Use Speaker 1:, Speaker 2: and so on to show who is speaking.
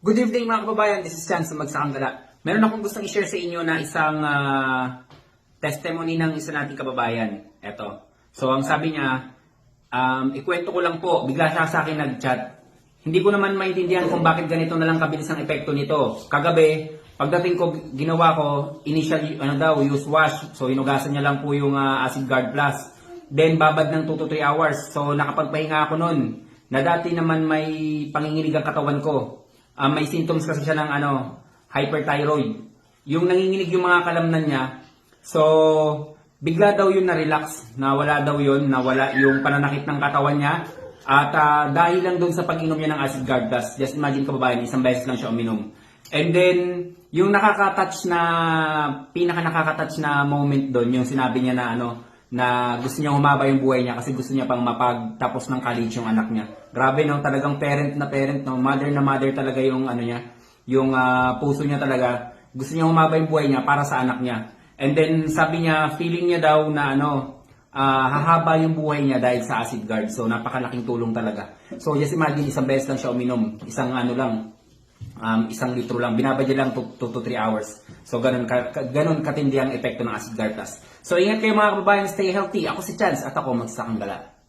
Speaker 1: Good evening mga kababayan, this is Chance sa Magsakanggala. Meron akong gustong i-share sa inyo na isang ah, testimony ng isa nating kababayan. Eto. So ang sabi niya, um, ikwento ko lang po, bigla siya sa akin nag-chat. Hindi ko naman maintindihan kung bakit ganito na lang kabilis ang epekto nito. Kagabi, pagdating ko, ginawa ko, initial, ano daw, use wash. So inugasan niya lang po yung ah, Acid Guard Plus. Then babad ng 2 to 3 hours. So nakapagpahinga ako nun. Na dati naman may panginginig ang katawan ko. Ah, may symptoms kasi siya ng ano, hyperthyroid. Yung nanginginig yung mga kalamnan niya. So, bigla daw yun na-relax. Nawala daw yun, nawala yung pananakit ng katawan niya. At ah, dahil lang doon sa pag-inom niya ng acid guard plus, just imagine kababayan, isang beses lang siya uminom. And then, yung nakaka-touch na, pinaka nakaka-touch na moment doon, yung sinabi niya na ano, na gusto niya humaba yung buhay niya kasi gusto niya pang mapagtapos ng college yung anak niya. Grabe no, talagang parent na parent no, mother na mother talaga yung ano niya, yung ah, puso niya talaga. Gusto niya humaba yung buhay niya para sa anak niya. And then sabi niya, feeling niya daw na ano, ah, hahaba yung buhay niya dahil sa acid guard. So napakalaking tulong talaga. So just imagine isang beses lang siya uminom, isang ano lang, um, isang litro lang. Binabadya lang 2 to 3 hours. So, ganun, ka, ganun katindi ang epekto ng acid plus. So, ingat kayo mga kababayan, stay healthy. Ako si Chance at ako magsakang gala.